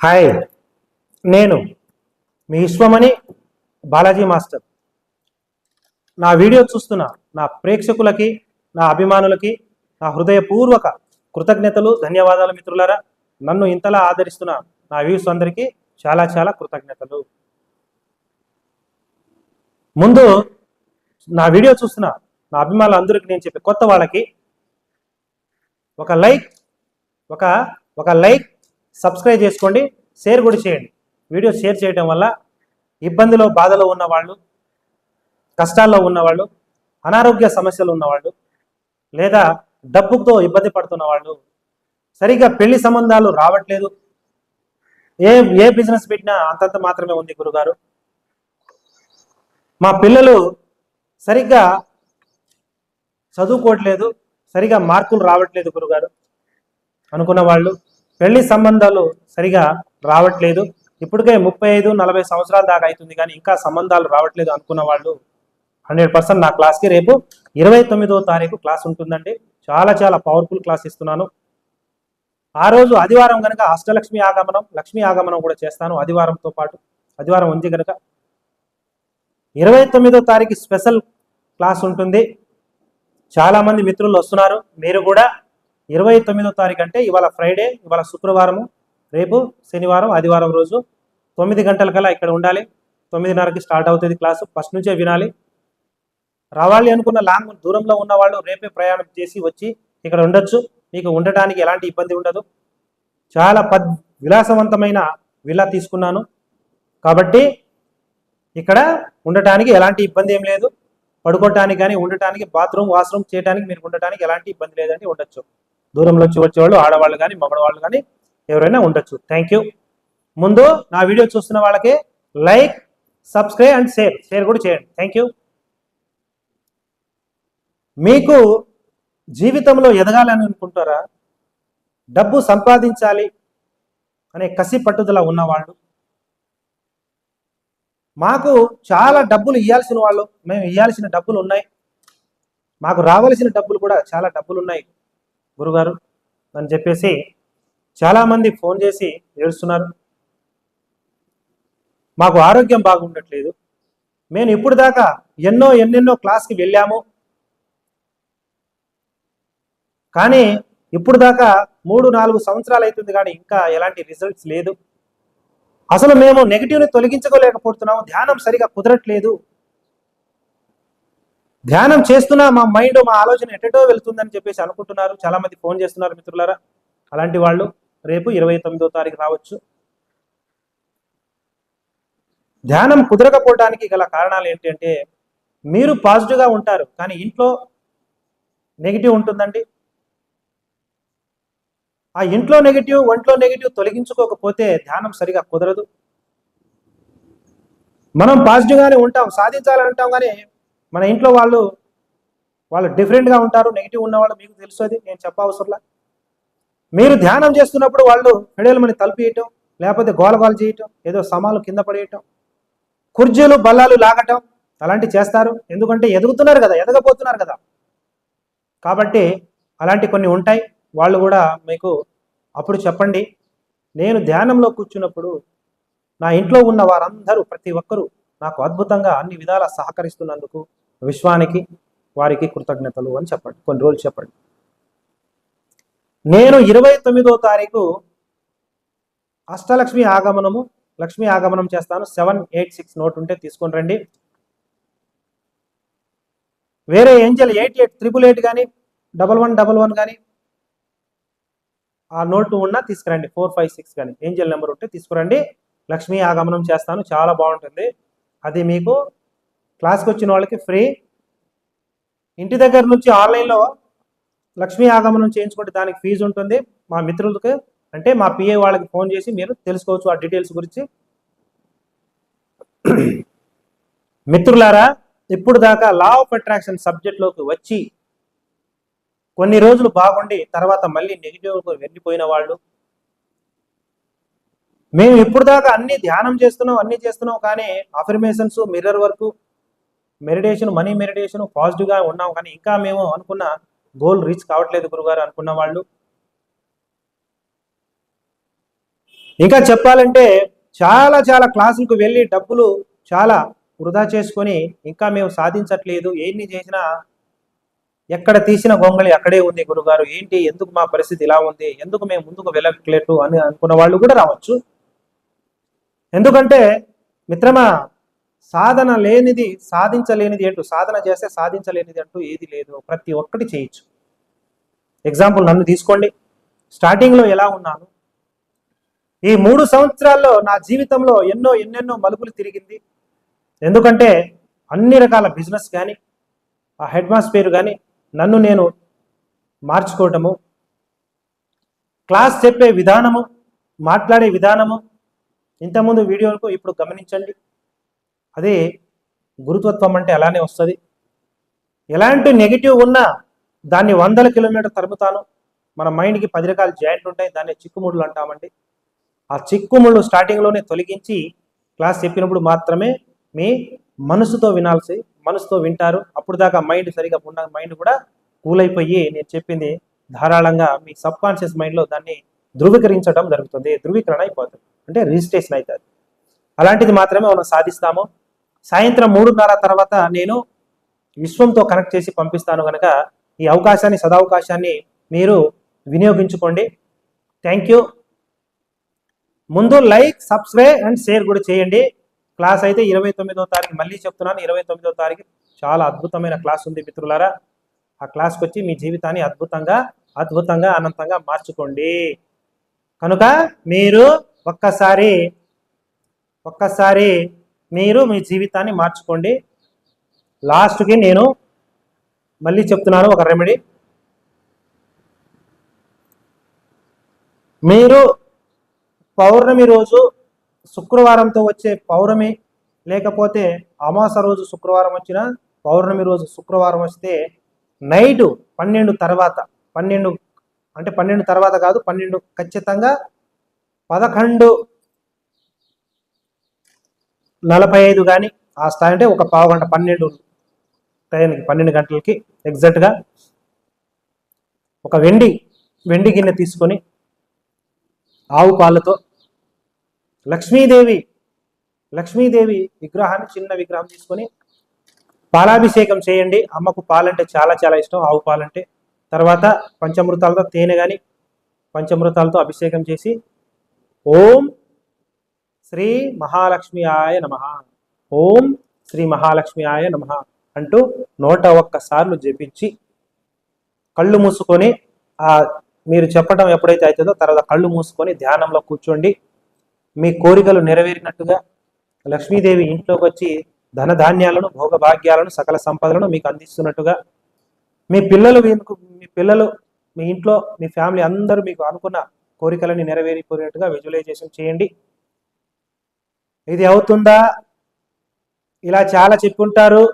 Hi నేను మీ Vishwamani Balaji master. నా వీడియో చూస్తున్న నా ప్రేక్షకులకి నా అభిమానులకి నా హృదయపూర్వక కృతజ్ఞతలు ధన్యవాదాలు మిత్రులారా. నన్ను ఇంతలా ఆదరిస్తున్న నా వ్యూస్ అందరికీ చాలా చాలా కృతజ్ఞతలు. ముందు నా వీడియో చూస్తున్న నా అభిమానులందరికీ నేను చెప్పే కొత్త వాళ్ళకి ఒక లైక్ ఒక ఒక లైక్ సబ్స్క్రైబ్ చేసుకోండి షేర్ కూడా చేయండి. వీడియో షేర్ చేయడం వల్ల ఇబ్బందిలో బాధలో ఉన్నవాళ్ళు కష్టాల్లో ఉన్నవాళ్ళు అనారోగ్య సమస్యలు ఉన్నవాళ్ళు లేదా డబ్బుతో ఇబ్బంది పడుతున్న వాళ్ళు సరిగ్గా పెళ్ళి సంబంధాలు రావట్లేదు ఏ ఏ బిజినెస్ పెట్టినా అంతంత మాత్రమే ఉంది గురుగారు. మా పిల్లలు సరిగ్గా చదువుకోవట్లేదు సరిగా మార్కులు రావట్లేదు గురుగారు. అనుకున్న వాళ్ళు పెళ్ళి సంబంధాలు సరిగా రావట్లేదు. ఇప్పటికే ముప్పై ఐదు నలభై సంవత్సరాల దాకా అవుతుంది కానీ ఇంకా సంబంధాలు రావట్లేదు అనుకున్న వాళ్ళు హండ్రెడ్ పర్సెంట్ నా క్లాస్కి రేపు ఇరవై తొమ్మిదో తారీఖు క్లాస్ ఉంటుందండి. చాలా చాలా పవర్ఫుల్ క్లాస్ ఇస్తున్నాను. ఆ రోజు ఆదివారం కనుక అష్టలక్ష్మి ఆగమనం లక్ష్మీ ఆగమనం కూడా చేస్తాను ఆదివారంతో పాటు. ఆదివారం ఉంది కనుక ఇరవై తొమ్మిదో తారీఖు స్పెషల్ క్లాస్ ఉంటుంది. చాలామంది మిత్రులు వస్తున్నారు. మీరు కూడా ఇరవై తొమ్మిదో తారీఖు అంటే ఇవాళ ఫ్రైడే ఇవాళ శుక్రవారము రేపు శనివారం ఆదివారం రోజు తొమ్మిది గంటలకల్లా ఇక్కడ ఉండాలి. తొమ్మిదిన్నరకి స్టార్ట్ అవుతుంది క్లాసు. ఫస్ట్ నుంచే వినాలి. రావాలి అనుకున్న లాంగ్ దూరంలో ఉన్న వాళ్ళు రేపే ప్రయాణం చేసి వచ్చి ఇక్కడ ఉండొచ్చు. మీకు ఉండటానికి ఎలాంటి ఇబ్బంది ఉండదు. చాలా పద్ విలాసవంతమైన విలా తీసుకున్నాను. కాబట్టి ఇక్కడ ఉండటానికి ఎలాంటి ఇబ్బంది ఏం లేదు. పడుకోవటానికి కానీ ఉండటానికి బాత్రూమ్ వాష్రూమ్ చేయడానికి మీరు ఉండటానికి ఎలాంటి ఇబ్బంది లేదండి. ఉండొచ్చు. దూరంలో వచ్చి వచ్చేవాళ్ళు ఆడవాళ్ళు కానీ మగవాళ్ళు కానీ ఎవరైనా ఉండొచ్చు. థ్యాంక్ యూ ముందు నా వీడియో చూస్తున్న వాళ్ళకి like subscribe and share. Share కూడా చేయండి. థ్యాంక్ యూ మీకు జీవితంలో ఎదగాలని అనుకుంటారా? డబ్బు సంపాదించాలి అనే కసి పట్టుదల ఉన్నవాళ్ళు. మాకు చాలా డబ్బులు ఇవ్వాల్సిన వాళ్ళు మేము ఇవ్వాల్సిన డబ్బులు ఉన్నాయి. మాకు రావాల్సిన డబ్బులు కూడా చాలా డబ్బులు ఉన్నాయి. గురుగారు అని చెప్పేసి చాలామంది ఫోన్ చేసి ఏడుస్తున్నారు. మాకు ఆరోగ్యం బాగుండట్లేదు. మేము ఇప్పుడు దాకా ఎన్నో ఎన్నెన్నో క్లాస్కి వెళ్ళాము. కానీ ఇప్పుడు దాకా మూడు నాలుగు సంవత్సరాలు అవుతుంది కానీ ఇంకా ఎలాంటి రిజల్ట్స్ లేదు. అసలు మేము నెగిటివ్ని తొలగించుకోలేకపోతున్నాము. ధ్యానం సరిగా కుదరట్లేదు. ధ్యానం చేస్తున్నా మా మైండ్ మా ఆలోచన ఎటటో వెళ్తుందని చెప్పేసి అనుకుంటున్నారు. చాలా మంది ఫోన్ చేస్తున్నారు మిత్రులారా. అలాంటి వాళ్ళు రేపు ఇరవై తొమ్మిదో తారీఖు రావచ్చు. ధ్యానం కుదరకపోవడానికి గల కారణాలు ఏంటంటే మీరు పాజిటివ్గా ఉంటారు కానీ ఇంట్లో నెగిటివ్ ఉంటుందండి. ఆ ఇంట్లో నెగిటివ్ ఒంట్లో నెగిటివ్ తొలగించుకోకపోతే ధ్యానం సరిగా కుదరదు. మనం పాజిటివ్గానే ఉంటాం సాధించాలని అంటాం కానీ మన ఇంట్లో వాళ్ళు వాళ్ళు డిఫరెంట్గా ఉంటారు నెగిటివ్ ఉన్న వాళ్ళు మీకు తెలుసు అది నేను చెప్పవసరంలా. మీరు ధ్యానం చేస్తున్నప్పుడు వాళ్ళు ఫెడేలమని తలుపియటం లేకపోతే గోలగోల చేయటం ఏదో సమాలు కింద పడేయటం కుర్జీలు బల్లాలు లాగటం అలాంటివి చేస్తారు. ఎందుకంటే ఎదుగుతున్నారు కదా ఎదగపోతున్నారు కదా. కాబట్టి అలాంటి కొన్ని ఉంటాయి. వాళ్ళు కూడా మీకు అప్పుడు చెప్పండి. నేను ధ్యానంలో కూర్చున్నప్పుడు నా ఇంట్లో ఉన్న వారందరూ ప్రతి ఒక్కరూ నాకు అద్భుతంగా అన్ని విధాలా సహకరిస్తున్నందుకు విశ్వానికి వారికి కృతజ్ఞతలు అని చెప్పండి. కొన్ని రోజులు చెప్పండి. నేను ఇరవై తొమ్మిదో తారీఖు అష్టలక్ష్మి ఆగమనము లక్ష్మి ఆగమనం చేస్తాను. సెవెన్ ఎయిట్ సిక్స్ నోట్ ఉంటే తీసుకొని రండి. వేరే angel eight eight triple eight కానీ డబల్ వన్ డబల్ వన్ కానీ ఆ నోటు ఉన్నా తీసుకురండి. ఫోర్ ఫైవ్ సిక్స్ కానీ ఏంజల్ నెంబర్ ఉంటే తీసుకురండి. లక్ష్మీ ఆగమనం చేస్తాను. చాలా బాగుంటుంది. అది మీకు క్లాస్కి వచ్చిన వాళ్ళకి ఫ్రీ ఇంటి దగ్గర నుంచి ఆన్లైన్లో లక్ష్మీ ఆగమనం చేయించుకుంటే దానికి ఫీజు ఉంటుంది. మా మిత్రులకి అంటే మా పిఏ వాళ్ళకి ఫోన్ చేసి మీరు తెలుసుకోవచ్చు ఆ డీటెయిల్స్ గురించి. మిత్రులారా ఇప్పుడు దాకా లా ఆఫ్ అట్రాక్షన్ సబ్జెక్ట్లోకి వచ్చి కొన్ని రోజులు బాగుండి తర్వాత మళ్ళీ నెగిటివ్ వెళ్ళిపోయిన వాళ్ళు మేము ఇప్పుడు దాకా అన్ని ధ్యానం చేస్తున్నాం అన్ని చేస్తున్నాం కానీ affirmations mirror work meditation money meditation పాజిటివ్గా ఉన్నాం. కానీ ఇంకా మేము అనుకున్న గోల్ రీచ్ కావట్లేదు గురుగారు అనుకున్న వాళ్ళు. ఇంకా చెప్పాలంటే చాలా చాలా క్లాసులకు వెళ్ళి డబ్బులు చాలా వృధా చేసుకొని ఇంకా మేము సాధించట్లేదు. ఏమి చేసినా ఎక్కడ తీసిన గొంగళి అక్కడే ఉంది గురుగారు. ఏంటి? ఎందుకు మా పరిస్థితి ఇలా ఉంది? ఎందుకు మేము ముందుకు వెళ్ళట్లేదు అని అనుకున్న వాళ్ళు కూడా రావచ్చు. ఎందుకంటే మిత్రమా సాధన లేనిది సాధించలేనిది అంటూ సాధన చేస్తే సాధించలేనిది అంటూ ఏది లేదు. ప్రతి ఒక్కటి చేయొచ్చు. ఎగ్జాంపుల్ నన్ను తీసుకోండి. స్టార్టింగ్లో ఎలా ఉన్నాను? ఈ మూడు సంవత్సరాల్లో నా జీవితంలో ఎన్నో ఎన్నెన్నో మలుపులు తిరిగింది. ఎందుకంటే అన్ని రకాల బిజినెస్ కానీ ఆ హెడ్ మాస్టర్ కానీ నన్ను నేను మార్చుకోవటము క్లాస్ చెప్పే విధానము మాట్లాడే విధానము ఇంతకుముందు వీడియోలకు ఇప్పుడు గమనించండి. అదే గురుతత్వం అంటే అలానే వస్తుంది. ఎలాంటి నెగిటివ్ ఉన్నా దాన్ని వందల కిలోమీటర్ తరుముతాను. మన మైండ్కి పది రకాల జాయింట్ ఉంటాయి. దాన్ని చిక్కుముళ్ళు అంటామండి. ఆ చిక్కుముళ్ళు స్టార్టింగ్లోనే తొలగించి క్లాస్ చెప్పినప్పుడు మాత్రమే మీ మనసుతో వినాల్సి మనసుతో వింటారు. అప్పుడు దాకా మైండ్ సరిగా ఉన్న మైండ్ కూడా కూల్ అయిపోయి నేను చెప్పింది ధారాళంగా మీ సబ్ కాన్షియస్ మైండ్లో దాన్ని ధృవీకరించడం జరుగుతుంది. ధృవీకరణ అయిపోతుంది. అంటే రిజిస్ట్రేషన్ అవుతుంది అలాంటిది మాత్రమే మనం సాధిస్తాము. సాయంత్రం మూడున్నర తర్వాత నేను విశ్వంతో కనెక్ట్ చేసి పంపిస్తాను కనుక ఈ అవకాశాన్ని సదావకాశాన్ని మీరు వినియోగించుకోండి. థ్యాంక్ యూ ముందు లైక్ సబ్స్క్రైబ్ అండ్ షేర్ కూడా చేయండి. క్లాస్ అయితే ఇరవై తొమ్మిదో తారీఖు మళ్ళీ చెప్తున్నాను ఇరవై తొమ్మిదో తారీఖు చాలా అద్భుతమైన క్లాస్ ఉంది మిత్రులారా. ఆ క్లాస్కి వచ్చి మీ జీవితాన్ని అద్భుతంగా అద్భుతంగా అనంతంగా మార్చుకోండి. కనుక మీరు ఒక్కసారి ఒక్కసారి మీరు మీ జీవితాన్ని మార్చుకోండి. లాస్ట్కి నేను మళ్ళీ చెప్తున్నాను ఒక రెమెడీ మీరు పౌర్ణమి రోజు శుక్రవారంతో వచ్చే పౌర్ణమి లేకపోతే అమాస రోజు శుక్రవారం వచ్చిన పౌర్ణమి రోజు శుక్రవారం వస్తే నైట్ పన్నెండు తర్వాత పన్నెండు అంటే పన్నెండు తర్వాత కాదు పన్నెండు ఖచ్చితంగా పదకొండు నలభై ఐదు కానీ ఆ స్థాయి అంటే ఒక పావు గంట పన్నెండు టైంకి పన్నెండు గంటలకి ఎగ్జాక్ట్గా ఒక వెండి వెండి గిన్నె తీసుకొని ఆవు పాలతో లక్ష్మీదేవి లక్ష్మీదేవి విగ్రహాన్ని చిన్న విగ్రహం తీసుకొని పాలాభిషేకం చేయండి. అమ్మకు పాలంటే చాలా చాలా ఇష్టం. ఆవు పాలంటే తర్వాత పంచమృతాలతో తేనె కానీ పంచమృతాలతో అభిషేకం చేసి ఓం శ్రీ మహాలక్ష్మి ఆయ నమ. ఓం శ్రీ మహాలక్ష్మి ఆయ నమ అంటూ నూట ఒక్కసార్లు జపించి కళ్ళు మూసుకొని ఆ మీరు చెప్పడం ఎప్పుడైతే అవుతుందో తర్వాత కళ్ళు మూసుకొని ధ్యానంలో కూర్చోండి. మీ కోరికలు నెరవేరినట్టుగా లక్ష్మీదేవి ఇంట్లోకి వచ్చి ధనధాన్యాలను భోగభాగ్యాలను సకల సంపదలను మీకు అందిస్తున్నట్టుగా మీ పిల్లలు మీ పిల్లలు మీ ఇంట్లో మీ ఫ్యామిలీ అందరూ మీకు అనుకున్న కోరికలని నెరవేరిపోయినట్టుగా విజువలైజేషన్ చేయండి. ఇది అవుతుందా? ఇలా చాలా చెప్పుంటారు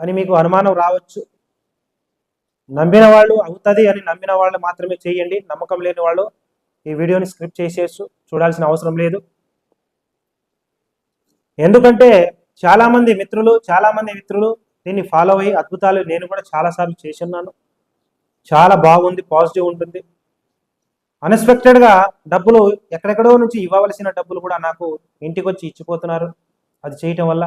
అని మీకు అనుమానం రావచ్చు. నమ్మిన వాళ్ళు అవుతుంది అని నమ్మిన వాళ్ళు మాత్రమే చేయండి. నమ్మకం లేని వాళ్ళు ఈ వీడియోని స్క్రిప్ట్ చేసేసు చూడాల్సిన అవసరం లేదు. ఎందుకంటే చాలామంది మిత్రులు చాలామంది మిత్రులు దీన్ని ఫాలో అయ్యి అద్భుతాలు నేను కూడా చాలాసార్లు చేసి ఉన్నాను చాలా బాగుంది పాజిటివ్ ఉంటుంది. అన్ఎక్స్పెక్టెడ్గా డబ్బులు ఎక్కడెక్కడో నుంచి ఇవ్వవలసిన డబ్బులు కూడా నాకు ఇంటికి వచ్చి ఇచ్చిపోతున్నారు. అది చేయటం వల్ల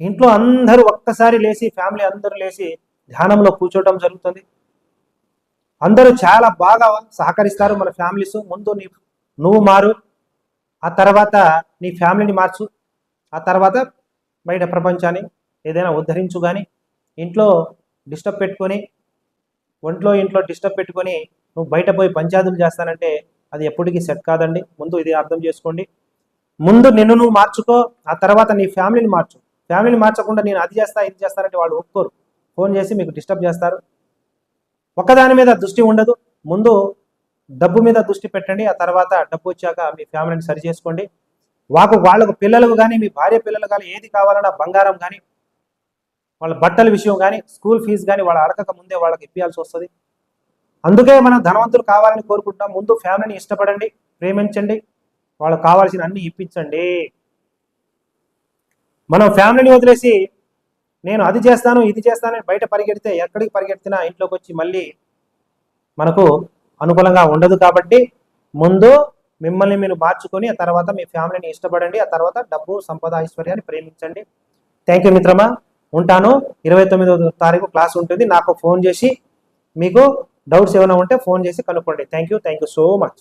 ఇంట్లో అందరూ ఒక్కసారి లేచి ఫ్యామిలీ అందరూ లేచి ధ్యానంలో కూర్చోవడం జరుగుతుంది. అందరూ చాలా బాగా సహకరిస్తారు మన ఫ్యామిలీస్. ముందు నీ నువ్వు మారు ఆ తర్వాత నీ ఫ్యామిలీని మార్చు ఆ తర్వాత బయట ప్రపంచాన్ని ఏదైనా ఉద్ధరించు కానీ ఇంట్లో డిస్టర్బ్ పెట్టుకొని ఒంట్లో ఇంట్లో డిస్టర్బ్ పెట్టుకొని నువ్వు బయట పోయి పంచాయతీలు చేస్తానంటే అది ఎప్పటికీ సెట్ కాదండి. ముందు ఇది అర్థం చేసుకోండి. ముందు నిన్ను నువ్వు మార్చుకో ఆ తర్వాత నీ ఫ్యామిలీని మార్చు. ఫ్యామిలీని మార్చకుండా నేను అది చేస్తా ఇది చేస్తానంటే వాళ్ళు ఒప్పుకోరు. ఫోన్ చేసి మీకు డిస్టర్బ్ చేస్తారు. ఒక్కదాని మీద దృష్టి ఉండదు. ముందు డబ్బు మీద దృష్టి పెట్టండి. ఆ తర్వాత డబ్బు వచ్చాక మీ ఫ్యామిలీని సరి చేసుకోండి. వాకు వాళ్ళకు పిల్లలకు కానీ మీ భార్య పిల్లలు కానీ ఏది కావాలన్నా బంగారం కానీ వాళ్ళ బట్టల విషయం కానీ స్కూల్ ఫీజు కానీ వాళ్ళ అడగక ముందే వాళ్ళకి ఇప్పించాల్సి వస్తుంది. అందుకే మనం ధనవంతులు కావాలని కోరుకుంటాం ముందు ఫ్యామిలీని ఇష్టపడండి ప్రేమించండి. వాళ్ళకు కావాల్సిన అన్ని ఇప్పించండి. మనం ఫ్యామిలీని వదిలేసి నేను అది చేస్తాను ఇది చేస్తాను బయట పరిగెడితే ఎక్కడికి పరిగెడుతున్నా ఇంట్లోకి వచ్చి మళ్ళీ మనకు అనుకూలంగా ఉండదు కాబట్టి ముందు మిమ్మల్ని మీరు మార్చుకొని ఆ తర్వాత మీ ఫ్యామిలీని ఇష్టపడండి ఆ తర్వాత డబ్బు సంపద ఐశ్వర్యాన్ని ప్రేమించండి. థ్యాంక్ యూ మిత్రమా. ఉంటాను. ఇరవై తొమ్మిదో తారీఖు క్లాస్ ఉంటుంది. నాకు ఫోన్ చేసి మీకు డౌట్స్ ఏమైనా ఉంటే ఫోన్ చేసి కనుక్కోండి. Thank you thank you so much